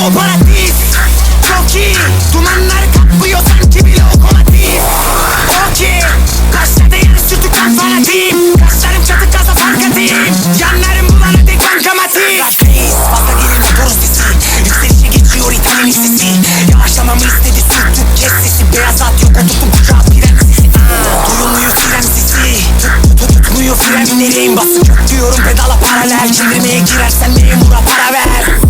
kooperatif. Çok iyi. Dumanlar kaplıyor sanki bir lokomotif. Okey Başladı yarış sürdükten fanatiyim. Kaşlarım çatık gaza fark atayım. Yanlarım bulanı de kankamatik Gazeteyiz fazla gerilmiyoruz bizi Yükselişe geçiyor İtalyan listesi Yavaşlamamı istedi sürttük kes sesi. Beyaz at yok oturttum kucağa piren sesi. Duyulmuyor fren sesi. Tut, tut, Tutmuyor frenlerim basıp diyorum pedala paralel. Çevirmeye girersen memura para ver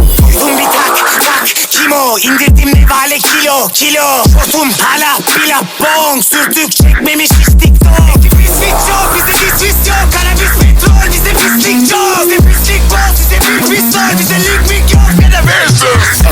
İndirdim nevale kilo kilo. Şortum hala pila bong Sürtük çekmemiş hiç tiktok Bizi pislik çok bize hiç his yok. Kanabis petrol bize pislik çok Bize pislik bol size bir pis var. Bize lig yok. Ya da versus